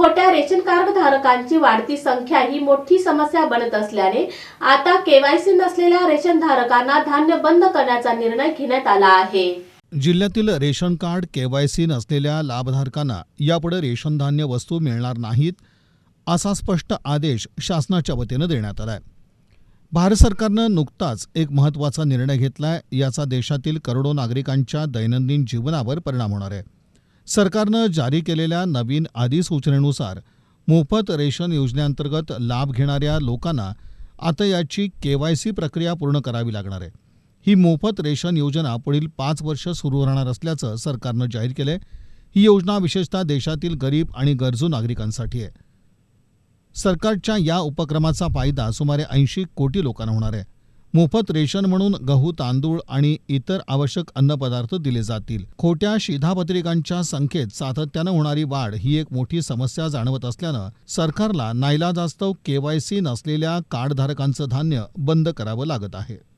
खोट्या ration card धारकांची वाढती संख्या ही मोठी समस्या बनत असल्याने आता केवायसी नसलेल्या रेशन धारकांना धान्य बंद करण्याचा निर्णय घेण्यात आला आहे. जिल्ह्यातील रेशन कार्ड केवायसी नसलेल्या लाभधारकांना यापुढे रेशन धान्य वस्तू मिळणार नाहीत असा स्पष्ट आदेश शासनाच्या वतीनं देण्यात आला आहे भारत सरकारनं नुकताच एक महत्त्वाचा निर्णय घेतलाय याचा देशातील करोडो नागरिकांच्या दैनंदिन जीवनावर परिणाम होणार आहे. सरकारनं जारी केलेल्या नवीन अधिसूचनेनुसार मोफत रेशन योजनेअंतर्गत लाभ घेणाऱ्या लोकांना आता याची केवायसी प्रक्रिया पूर्ण करावी लागणार आहे. ही मोफत रेशन योजना पुढील पाच वर्ष सुरू राहणार असल्याचं सरकारनं जाहीर केलंय. ही योजना विशेषतः देशातील गरीब आणि गरजू नागरिकांसाठी आहे. सरकारच्या या उपक्रमाचा फायदा सुमारे ऐंशी कोटी लोकांना होणार आहे. मोफत रेशन म्हणून गहू तांदूळ आणि इतर आवश्यक अन्नपदार्थ दिले जातील. खोट्या शिधापत्रिकांच्या संख्येत सातत्यानं होणारी वाढ ही एक मोठी समस्या जाणवत असल्यानं सरकारला नाईलाजास्तव केवायसी नसलेल्या कार्डधारकांचं धान्य बंद करावं लागत आहे.